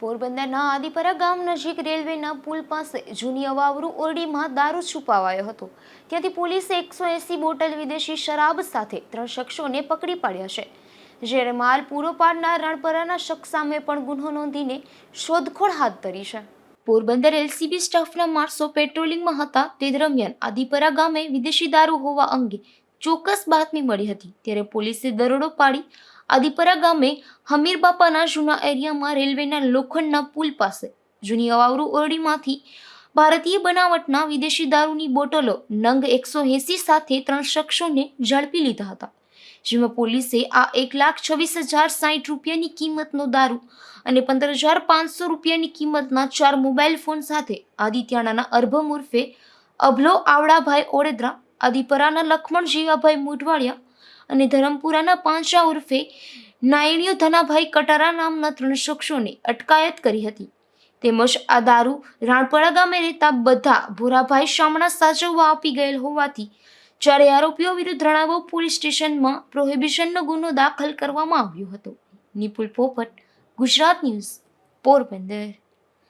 પોરબંદરના આદિપરા ગામ નજીક રેલવેના પુલ પાસે જૂની અવાવરૂ ઓરડીમાં દારૂ છુપાવાયો હતો. ત્યાંથી પોલીસે એકસો એંસી બોટલ વિદેશી શરાબ સાથે ત્રણ શખ્સોને પકડી પાડ્યા છે. જ્યારે માલ પૂરો પાડનાર રણપરાના શખ્સ સામે પણ ગુનો નોંધીને શોધખોળ હાથ ધરી છે. પોરબંદર એલસીબી સ્ટાફના માણસો પેટ્રોલિંગમાં હતા. તે દરમિયાન આદિપરા ગામે વિદેશી દારૂ હોવા અંગે ચોક્કસ બાતમી મળી હતી. ત્યારે પોલીસે દરોડો પાડી આદિપરા ગામે હમીર બાપાના જૂના એરિયામાં રેલવેના લોખંડના પુલ પાસે જૂની અવાવરુ ઓરડીમાંથી ભારતીય બનાવટના વિદેશી દારૂની બોટલો નંગ એકસો એંસી સાથે ત્રણ શખ્સોને ઝડપી લીધા હતા, જેમાં પોલીસે આ એક લાખ છવ્વીસ હજાર સાઠ રૂપિયાની કિંમતનો દારૂ અને પંદર હજાર પાંચસો રૂપિયાની કિંમતના ચાર મોબાઈલ ફોન સાથે આદિત્યાણાના અર્ભમ ઉર્ફે અભલો આવડાભાઈ ઓડેદરા, આદિપરાના લખમણ જીવાભાઈ મુઢવાડિયા અને ધરમપુરાના પાંચરા ઉર્ફે નાયણીઓ ધનાભાઈ કટારા નામના ત્રણ શખ્સોને અટકાયત કરી હતી. તેમજ આ દારૂ રાણપરા ગામે રહેતા બધા ભોરાભાઈ શામણા સાચવવા આપી ગયેલ હોવાથી જ્યારે આરોપીઓ વિરુદ્ધ રણાવો પોલીસ સ્ટેશનમાં પ્રોહિબિશનનો ગુનો દાખલ કરવામાં આવ્યો હતો. નિપુલ પોપટ, ગુજરાત ન્યૂઝ, પોરબંદર.